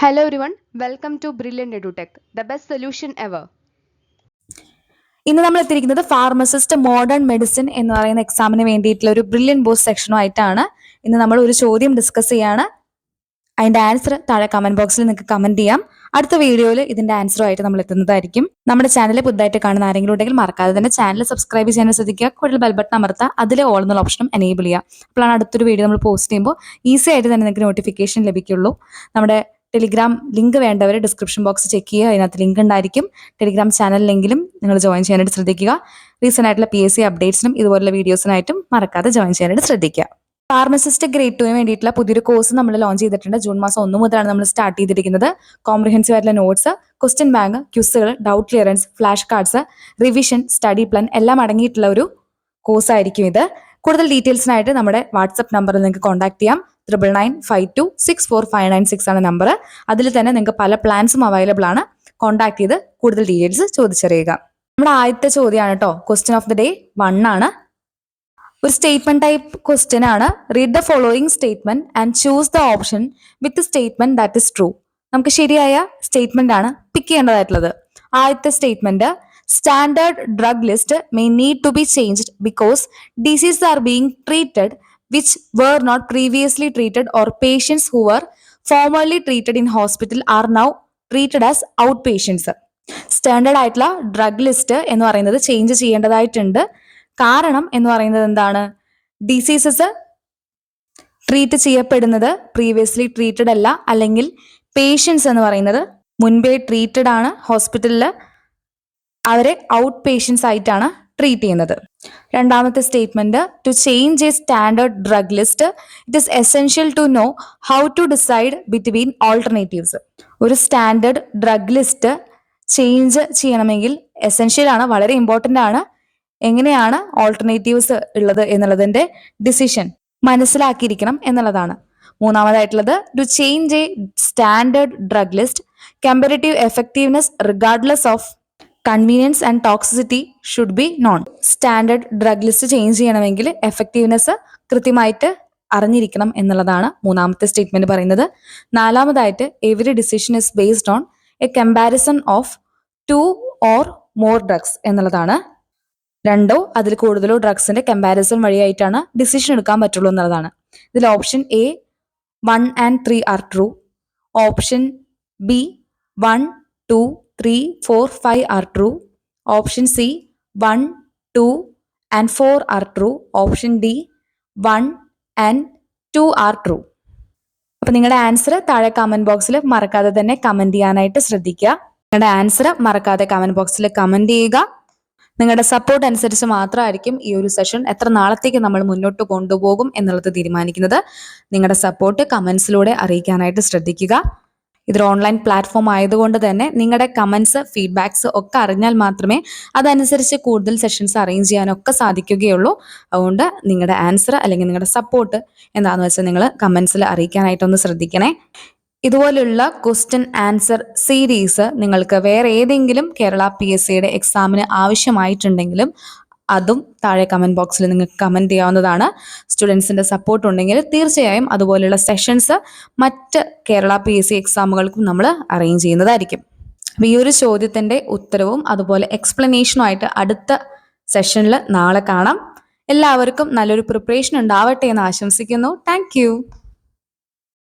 Hello everyone welcome to brilliant edutech the best solution ever ഇന്ന് നമ്മൾ എത്തിയിരിക്കുന്നത് pharmacist modern medicine എന്ന് പറയുന്ന എക്സാമിന് വേണ്ടിയിട്ടുള്ള ഒരു ബ്രില്യൻ ബോസ് സെക്ഷനുമായിട്ടാണ് ഇന്ന് നമ്മൾ ഒരു ചോദ്യം ഡിസ്കസ് ചെയ്യാണ്. അതിന്റെ ആൻസർ താഴെ കമന്റ് ബോക്സിൽ നിങ്ങൾക്ക് കമന്റ് ചെയ്യാം. അടുത്ത വീഡിയോയിൽ ഇതിന്റെ ആൻസറുമായിട്ട് നമ്മൾ എത്തുന്നതായിരിക്കും. നമ്മുടെ ചാനൽ പുതുതായിട്ട് കാണുന്ന ആരെങ്കിലും ഉണ്ടെങ്കിൽ മറക്കാതെ തന്നെ ചാനൽ സബ്സ്ക്രൈബ് ചെയ്യാൻ ശ്രദ്ധിക്കുക. കൂടുതൽ ബെൽ ബട്ടൺ അമർത്തുക അതിലെ ഓൾ എന്നുള്ള ഓപ്ഷനും എനേബിൾ ചെയ്യുക. അപ്പോഴാണ് അടുത്തൊരു വീഡിയോ നമ്മൾ പോസ്റ്റ് ചെയ്യുമ്പോൾ ഈസി ആയിട്ട് തന്നെ നിങ്ങൾക്ക് നോട്ടിഫിക്കേഷൻ ലഭിക്കുള്ളൂ. നമ്മുടെ ടെലിഗ്രാം ലിങ്ക് വേണ്ടവർ ഡിസ്ക്രിപ്ഷൻ ബോക്സ് ചെക്ക് ചെയ്യുക. അതിനകത്ത് ലിങ്ക് ഉണ്ടായിരിക്കും. ടെലിഗ്രാം ചാനലിലെങ്കിലും നിങ്ങൾ ജോയിൻ ചെയ്യാനായിട്ട് ശ്രദ്ധിക്കുക. റീസെന്റ് ആയിട്ടുള്ള പി എസ് സി അപ്ഡേറ്റ്സിനും ഇതുപോലുള്ള വീഡിയോസിനായിട്ടും മറക്കാതെ ജോയിൻ ചെയ്യാനായിട്ട് ശ്രദ്ധിക്കുക. ഫാർമസിസ്റ്റ് ഗ്രേഡ് ടുവിന് വേണ്ടിയിട്ടുള്ള പുതിയൊരു കോഴ്സ് നമ്മൾ ലോഞ്ച് ചെയ്തിട്ടുണ്ട്. ജൂൺ മാസം ഒന്ന് മുതലാണ് നമ്മൾ സ്റ്റാർട്ട് ചെയ്തിരിക്കുന്നത്. കോംപ്രിഹെൻസീവ് ആയിട്ടുള്ള notes question bank ക്യുസുകൾ doubt clearance flash cards revision study plan എല്ലാം അടങ്ങിയിട്ടുള്ള ഒരു കോഴ്സ് ആയിരിക്കും ഇത്. കൂടുതൽ ഡീറ്റെയിൽസിനായിട്ട് നമ്മുടെ വാട്സപ്പ് നമ്പറിൽ നിങ്ങൾക്ക് കോൺടാക്ട് ചെയ്യാം. Triple nine five two six four five nine six ആണ് നമ്പർ അതിൽ തന്നെ നിങ്ങൾക്ക് പല പ്ലാൻസും അവൈലബിൾ ആണ്. കോൺടാക്ട് ചെയ്ത് കൂടുതൽ ഡീറ്റെയിൽസ് ചോദിച്ചറിയുക. നമ്മുടെ ആദ്യത്തെ ചോദ്യമാണ് കേട്ടോ question of the day one ആണ്. ഒരു സ്റ്റേറ്റ്മെന്റ് ടൈപ്പ് ക്വസ്റ്റ്യൻ ആണ്. Read the following statement and choose the option with statement that is true നമുക്ക് ശരിയായ സ്റ്റേറ്റ്മെന്റ് ആണ് പിക്ക് ചെയ്യേണ്ടതായിട്ടുള്ളത്. ആദ്യത്തെ statement standard drug list may need to be changed because disease are being treated which were not previously treated or patients who are formerly treated in hospital are now treated as out patients standard ആയിട്ടുള്ള drug list എന്ന് പറയുന്നത് change ചെയ്യേണ്ടതായിട്ടുണ്ട്. കാരണം എന്ന് പറയുന്നത് എന്താണ്? Diseases treat ചെയ്യപ്പെടുന്നത് previously treated അല്ല. അല്ലെങ്കിൽ പേഷ്യൻസ് എന്ന് പറയുന്നത് മുൻപേ ട്രീറ്റഡ് ആണ്. ഹോസ്പിറ്റലിൽ അവരെ ഔട്ട് പേഷ്യൻസ് ആയിട്ടാണ് ട്രീറ്റ് ചെയ്യുന്നത്. രണ്ടാമത്തെ statement to change a standard drug list it is essential to know how to decide between alternatives ഒരു സ്റ്റാൻഡേർഡ് ഡ്രഗ് ലിസ്റ്റ് ചേഞ്ച് ചെയ്യണമെങ്കിൽ എസെൻഷ്യൽ ആണ് വളരെ ഇമ്പോർട്ടന്റ് ആണ്. എങ്ങനെയാണ് ഓൾട്ടർനേറ്റീവ്സ് ഉള്ളത് എന്നുള്ളതിന്റെ ഡിസിഷൻ മനസ്സിലാക്കിയിരിക്കണം എന്നുള്ളതാണ്. മൂന്നാമതായിട്ടുള്ളത് to change a standard drug list comparative effectiveness regardless of convenience and toxicity should be known. Standard drug list change ചെയ്യണമെങ്കിൽ എഫക്റ്റീവ്നെസ് കൃത്യമായിട്ട് അറിഞ്ഞിരിക്കണം എന്നുള്ളതാണ് മൂന്നാമത്തെ സ്റ്റേറ്റ്മെന്റ് പറയുന്നത്. നാലാമതായിട്ട് every decision is based on a comparison of two or more drugs എന്നുള്ളതാണ്. രണ്ടോ അതിൽ കൂടുതലോ ഡ്രഗ്സിന്റെ കമ്പാരിസൺ വഴിയായിട്ടാണ് ഡിസിഷൻ എടുക്കാൻ പറ്റുള്ളൂ എന്നുള്ളതാണ്. ഇതിൽ option A one and three are true option B one two three four five are true option C one two and four are true option D one and two are true അപ്പൊ നിങ്ങളുടെ answer താഴെ comment ബോക്സിൽ മറക്കാതെ തന്നെ comment ചെയ്യാനായിട്ട് ശ്രദ്ധിക്കുക. നിങ്ങളുടെ answer മറക്കാതെ കമന്റ് ബോക്സിൽ കമന്റ് ചെയ്യുക. നിങ്ങളുടെ സപ്പോർട്ട് അനുസരിച്ച് മാത്രമായിരിക്കും ഈ ഒരു സെഷൻ എത്ര നാളത്തേക്ക് നമ്മൾ മുന്നോട്ട് കൊണ്ടുപോകും എന്നുള്ളത് തീരുമാനിക്കുന്നത്. നിങ്ങളുടെ സപ്പോർട്ട് കമന്റ്സിലൂടെ അറിയിക്കാനായിട്ട് ശ്രദ്ധിക്കുക. ഇതൊരു ഓൺലൈൻ പ്ലാറ്റ്ഫോം ആയതുകൊണ്ട് തന്നെ നിങ്ങളുടെ കമന്റ്സ് ഫീഡ്ബാക്സ് ഒക്കെ അറിഞ്ഞാൽ മാത്രമേ അതനുസരിച്ച് കൂടുതൽ സെഷൻസ് അറേഞ്ച് ചെയ്യാനൊക്കെ സാധിക്കുകയുള്ളൂ. അതുകൊണ്ട് നിങ്ങളുടെ ആൻസർ അല്ലെങ്കിൽ നിങ്ങളുടെ സപ്പോർട്ട് എന്താണെന്ന് വെച്ചാൽ നിങ്ങൾ കമന്റ്സിൽ അറിയിക്കാനായിട്ടൊന്ന് ശ്രദ്ധിക്കണേ. ഇതുപോലുള്ള ക്വസ്റ്റ്യൻ ആൻസർ സീരീസ് നിങ്ങൾക്ക് വേറെ ഏതെങ്കിലും കേരള പി എസ് സിയുടെ എക്സാമിന് ആവശ്യമായിട്ടുണ്ടെങ്കിലും അതും താഴെ കമന്റ് ബോക്സിൽ നിങ്ങൾക്ക് കമന്റ് ചെയ്യാവുന്നതാണ്. സ്റ്റുഡൻസിന്റെ സപ്പോർട്ട് ഉണ്ടെങ്കിൽ തീർച്ചയായും അതുപോലെയുള്ള സെഷൻസ് മറ്റ് കേരള പി എസ് സി എക്സാമുകൾക്കും നമ്മൾ അറേഞ്ച് ചെയ്യുന്നതായിരിക്കും. അപ്പം ഈ ഒരു ചോദ്യത്തിന്റെ ഉത്തരവും അതുപോലെ എക്സ്പ്ലനേഷനും ആയിട്ട് അടുത്ത സെഷനിൽ നാളെ കാണാം. എല്ലാവർക്കും നല്ലൊരു പ്രിപ്പറേഷൻ ഉണ്ടാവട്ടെ എന്ന് ആശംസിക്കുന്നു. താങ്ക്